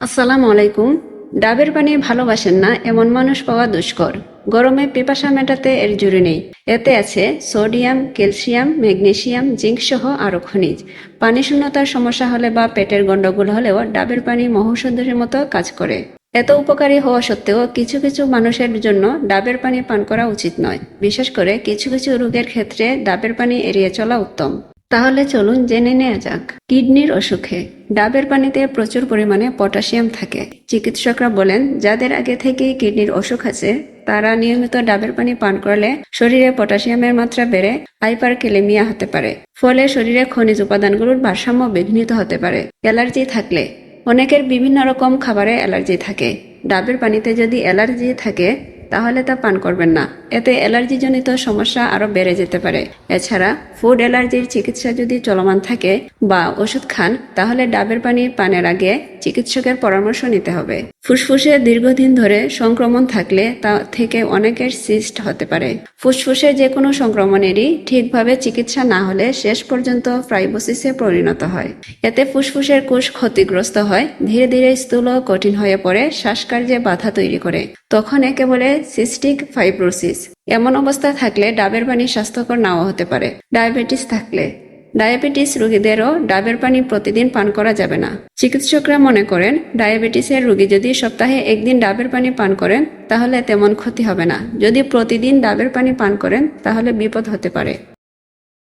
আসসালামু আলাইকুম। ডাবের পানি ভালোবাসেন না, এমন মানুষ পাওয়া দুষ্কর। গরমে পিপাসা মেটাতে এর জুড়ে নেই। এতে আছে সোডিয়াম, ক্যালসিয়াম, ম্যাগনেসিয়াম, জিঙ্ক সহ আরও খনিজ। পানি শূন্যতার সমস্যা হলে বা পেটের গন্ডগোল হলেও ডাবের পানি মহৌষধের মতো কাজ করে। এত উপকারী হওয়া সত্ত্বেও কিছু কিছু মানুষের জন্য ডাবের পানি পান করা উচিত নয়। বিশেষ করে কিছু কিছু রোগের ক্ষেত্রে ডাবের পানি এড়িয়ে চলা উত্তম। তাহলে চলুন জেনে নেওয়া যাক। কিডনির অসুখে ডাবের পানিতে প্রচুর পরিমাণে পটাশিয়াম থাকে। চিকিৎসকরা বলেন, যাদের আগে থেকেই কিডনির অসুখ আছে, তারা নিয়মিত ডাবের পানি পান করলে শরীরে পটাশিয়ামের মাত্রা বেড়ে হাইপারকেলেমিয়া হতে পারে। ফলে শরীরে খনিজ উপাদানগুলোর ভারসাম্য বিঘ্নিত হতে পারে। অ্যালার্জি থাকলে অনেকের বিভিন্ন রকম খাবারে অ্যালার্জি থাকে। ডাবের পানিতে যদি অ্যালার্জি থাকে তাহলে তা পান করবেন না। এতে অ্যালার্জিজনিত সমস্যা আরও বেড়ে যেতে পারে। এছাড়া ফুড অ্যালার্জির চিকিৎসা যদি চলমান থাকে বা ওষুধ খান, তাহলে ডাবের পানি পানের আগে চিকিৎসকের পরামর্শ নিতে হবে। ফুসফুসে দীর্ঘদিন ধরে সংক্রমণ থাকলে তা থেকে অনেকের সিস্ট হতে পারে। ফুসফুসে যে কোনো সংক্রমণেরই ঠিকভাবে চিকিৎসা না হলে শেষ পর্যন্ত ফ্রাইবোসিসে পরিণত হয়। এতে ফুসফুসের কোষ ক্ষতিগ্রস্ত হয়, ধীরে ধীরে স্থূল কঠিন হয়ে পড়ে শ্বাসকার্যে বাধা তৈরি করে। তখন একে বলে সিস্টিক ফাইব্রোসিস। এমন অবস্থা থাকলে ডাবের পানি স্বাস্থ্যকর নাও হতে পারে। ডায়াবেটিস থাকলে। ডায়াবেটিস রোগীদেরও ডাবের পানি প্রতিদিন পান করা যাবে না। চিকিৎসকরা মনে করেন, ডায়াবেটিসের রোগী যদি সপ্তাহে একদিন ডাবের পানি পান করেন, তাহলে তেমন ক্ষতি হবে না। যদি প্রতিদিন ডাবের পানি পান করেন, তাহলে বিপদ হতে পারে।